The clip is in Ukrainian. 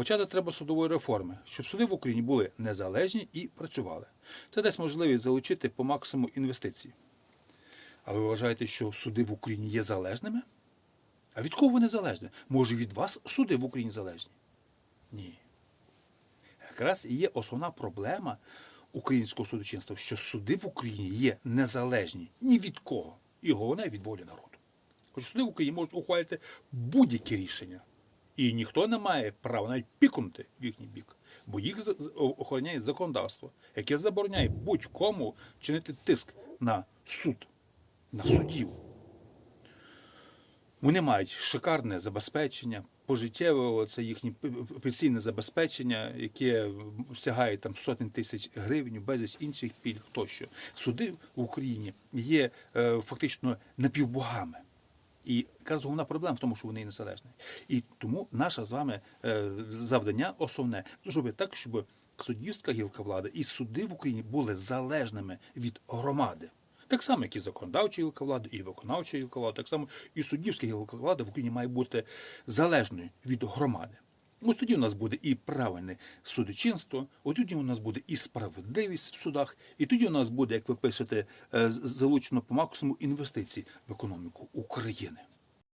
Почати треба судової реформи, щоб суди в Україні були незалежні і працювали. Це дасть можливість залучити по максимуму інвестицій. А ви вважаєте, що суди в Україні є залежними? А від кого вони залежні? Може, від вас суди в Україні залежні? Ні. Якраз є основна проблема українського судочинства, що суди в Україні є незалежні ні від кого. І головне від волі народу. Хоч суди в Україні можуть ухвалити будь-які рішення. І ніхто не має права навіть пікнути в їхній бік, бо їх охороняє законодавство, яке забороняє будь-кому чинити тиск на суд, на суддів. Вони мають шикарне забезпечення, пожиттєве це їхнє пенсійне забезпечення, яке сягає там сотень тисяч гривень, безліч інших пільг тощо. Суди в Україні є е, фактично напівбогами. І якраз головна проблема в тому, що вони незалежні. І тому наше з вами е, завдання основне зробити так, щоб суддівська гілка влади і суди в Україні були залежними від громади. Так само, як і законодавча гілка влади, і виконавча гілка влади, так само і суддівська гілка влади в Україні має бути залежною від громади. Ось тоді у нас буде і правильне судочинство, от тоді у нас буде і справедливість в судах, і тоді у нас буде, як ви пишете, е, залучено по максимуму інвестицій в економіку України.